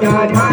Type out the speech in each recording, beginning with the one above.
God.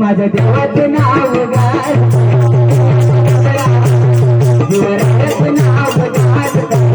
माझ्या देवाचं नाव गाय. देवराचं नाव गाय.